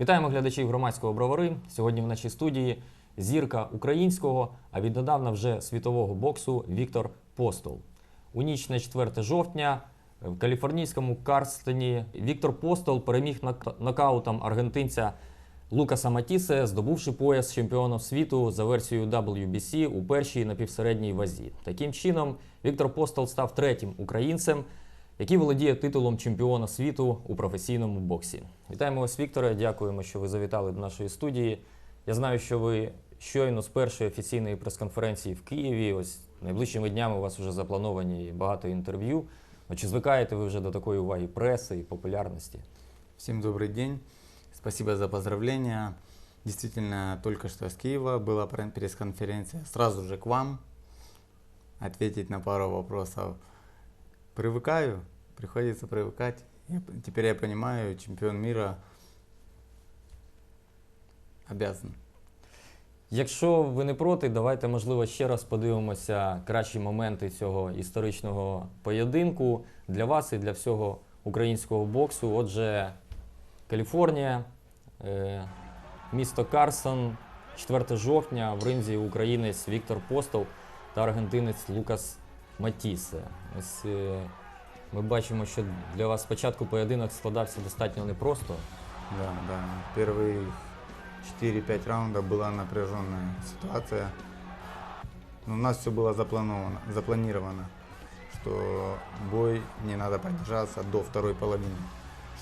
Вітаємо глядачів громадського бровари. Сьогодні в нашій студії зірка українського, а віднедавна вже світового боксу Віктор Постол. У ніч на 4 жовтня в каліфорнійському Карстені Віктор Постол переміг нок- нокаутом аргентинця Лукаса Матісе, здобувши пояс чемпіона світу за версією WBC у першій напівсередній вазі. Таким чином, Віктор Постол став третім українцем, який володіє титулом чемпіона світу у професійному боксі. Вітаємо вас, Вікторе. Дякуємо, що ви завітали до нашої студії. Я знаю, що ви щойно з першої офіційної прес-конференції в Києві. Ось найближчими днями у вас вже заплановані багато інтерв'ю. Чи звикаєте ви вже до такої уваги преси і популярності? Всем добрый день. Спасибо за поздравления. Действительно, только что с Киева была пресс-конференция. Сразу же к вам ответить на пару вопросов. Привыкаю, приходится привыкать. Я теперь я понимаю, чемпион мира обязан. Якщо ви не проти, давайте, можливо, ще раз подивимося кращі моменти цього історичного поєдинку для вас і для всього українського боксу. Отже, Каліфорнія, е, місто Карсон, 4 жовтня в ринзі українець Віктор Постол та аргентинець Лукас Матісе. Ось ми бачимо, що для вас спочатку поєдинок складався достатньо непросто. Да, да. Первые 4-5 раундов была напряженная ситуация. Но у нас все было заплановано, запланировано, что бой не надо продержаться до второй половины,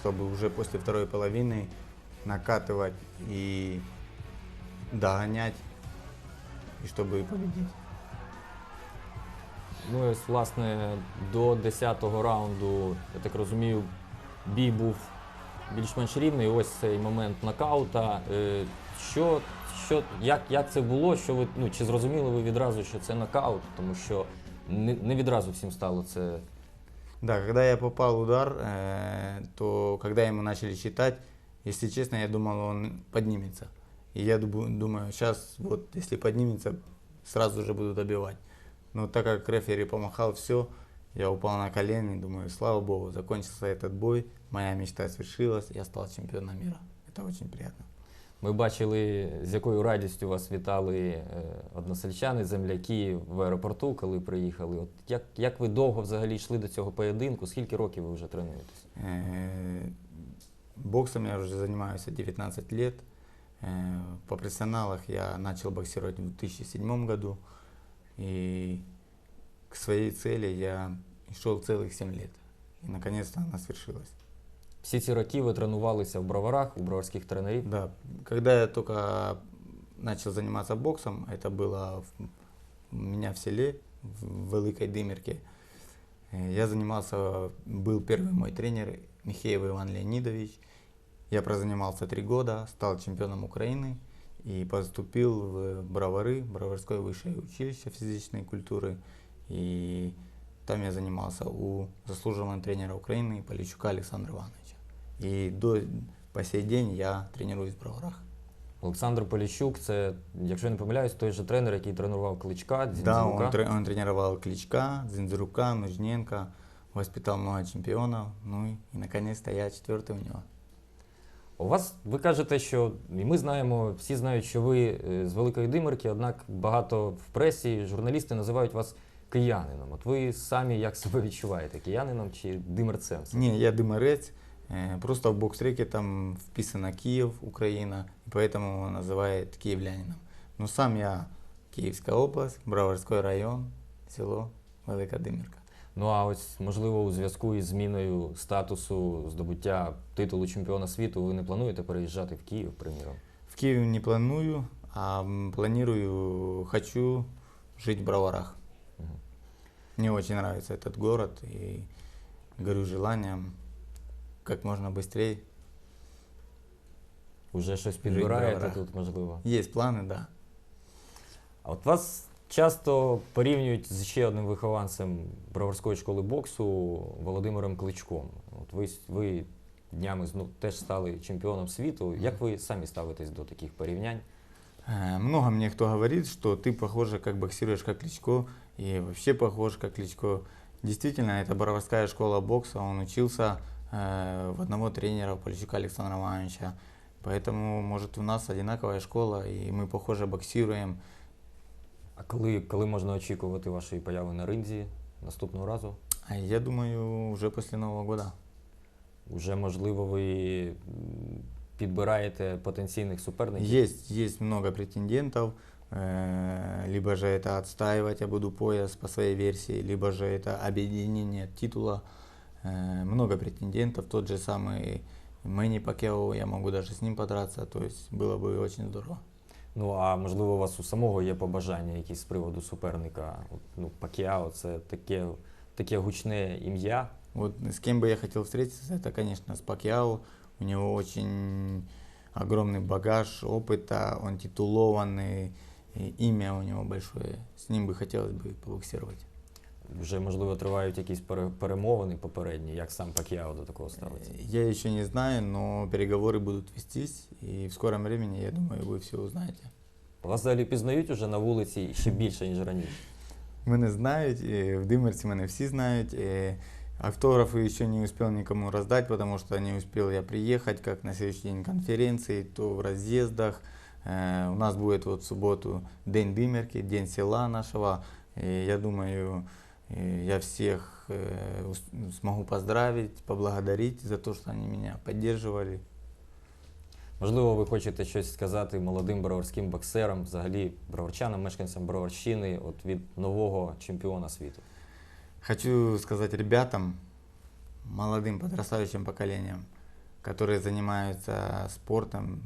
чтобы уже после второй половины накатывать и догонять, и чтобы победить. Ну ось, власне, до 10-го раунду, я так розумію, бій був більш-менш рівний. Ось цей момент нокаута. Е, Що, що, як, як це було? Що ви, ну, чи зрозуміли ви відразу, що це нокаут? Тому що не, не відразу всім стало це. Да, когда я попал удар, э, то когда ему начали считать, если честно, я думал, он поднимется. И я думаю, сейчас вот если поднимется, сразу же буду добивать. Но так как рефери помахал все, я упал на колени, думаю, слава богу, закончился этот бой, моя мечта свершилась, я стал чемпионом мира. Это очень приятно. Ми бачили, з якою радістю вас вітали е, односельчани, земляки в аеропорту, коли приїхали. От як, як ви довго взагалі йшли до цього поєдинку? Скільки років ви вже тренуєтесь? Э, Боксом я уже занимаюсь 19 лет. Э, По профессионалах я начал боксировать в 2007 году. И к своей цели я шел целых 7 лет. И наконец-то она свершилась. Всі ці роки ви тренувалися в броварах, у броварських тренерів. Да, когда я только начал заниматься боксом, это было в- у меня в селе, в Великой Дымерке. Э, Я занимался, был первый мой тренер Михеев Иван Леонидович. Я прозанимался три года, стал чемпионом Украины и поступил в Бровары, Броварское высшее училище физической культуры. И там я занимался у заслуженного тренера Украины Полищука Александра Ивановича. И до по сей день я тренируюсь в Броварах. Олександр Поліщук, це, якщо я не помиляюсь, той же тренер, який тренував Кличка, Да, Дзінзюка. он, тре- он тренировал Кличка, Зинзрука, Нужненко, воспитал много чемпионов. Ну и, и наконец-то я четвертый у него. У вас ви кажете, що і ми знаємо, всі знають, що ви е, з Великої Димирки, однак багато в пресі журналісти називають вас киянином. От ви самі як себе відчуваєте, киянином чи димерцем? Не, я дыморець. э, Просто в бокс-треке там вписано Киев, Украина, и поэтому его называют киевлянином. Но сам я Киевская область, Броварской район, село Велика Димирка. Ну а ось можливо у зв'язку із зміною статусу здобуття титулу чемпіона світу ви не плануєте переїжджати в Київ, приміром? В Киеве не планую, а м, планирую, хочу жить в Броварах. Мгм. Мне очень нравится этот город и горю желанием как можно быстрее. Уже щось в підбираєте Броварах. тут, можливо. Есть планы, да. А от вас часто порівнюють з ще одним вихованцем броварської школи боксу Володимиром Кличком. От ви, ви днями ну, теж стали чемпіоном світу. Як ви самі ставитесь до таких порівнянь? Э, Много мне кто говорит, что ты похоже, как боксируешь, как Кличко, и вообще похож, как Кличко. Действительно, это Боровская школа бокса, он учился э, в одного тренера, Полищука Александра Ивановича. Поэтому, может, у нас одинаковая школа, и мы похоже боксируем. А коли, коли можна очікувати вашої появи на ринзі наступного разу? А я думаю, уже после Нового года. Уже можливо ви м, підбираєте потенційних суперників? Есть, есть много претендентов. э, Либо же это отстаивать я буду пояс по своей версии, либо же это объединение титула. Э, Много претендентов. Тот же самый Мэнни Пакео, я могу даже с ним подраться. То есть было бы очень здорово. Ну а можливо, у вас у самого є побажання якісь з приводу суперника? От, Ну, Пакіао це таке, таке гучне ім'я. Вот с кем бы я хотел встретиться, это, конечно, с Пакьяо. У него очень огромный багаж опыта, он титулованный, и имя у него большое. С ним бы хотелось бы побоксировать. Вже можливо тривають якісь пере- перемовини попередні, як сам Пакіао до такого ставиться. Э, Я еще не знаю, но переговоры будут вестись, и в скором времени, я думаю, вы все узнаете. Вас взагалі пізнають уже на вулиці ще більше, ніж раніше. Мене знають, і в Димерці мене всі знають. і Автографы еще не успел никому раздать, потому что не успел я приехать, как на следующий день конференции, то в разъездах. Э, У нас будет вот в субботу День Дымерки, День села нашего. И я думаю, э, я всех э, ус- смогу поздравить, поблагодарить за то, что они меня поддерживали. Можливо, ви хочете щось сказати молодим броварським боксерам, взагалі броварчанам, мешканцям Броварщини, от від нового чемпіона світу. Хочу сказать ребятам, молодым подрастающим поколениям, которые занимаются спортом,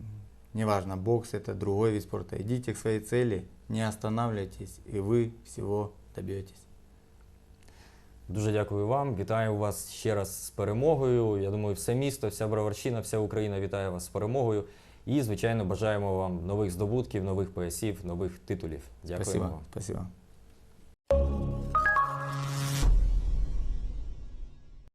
неважно, бокс это другой вид спорта, идите к своей цели, не останавливайтесь, и вы всего добьетесь. Дуже дякую вам. Вітаю вас ще раз з перемогою. Я думаю, все місто, вся Броварщина, вся Україна вітає вас з перемогою. І, звичайно, бажаємо вам нових здобутків, нових поясів, нових титулів. Дякую Спасибо, вам. спасибо.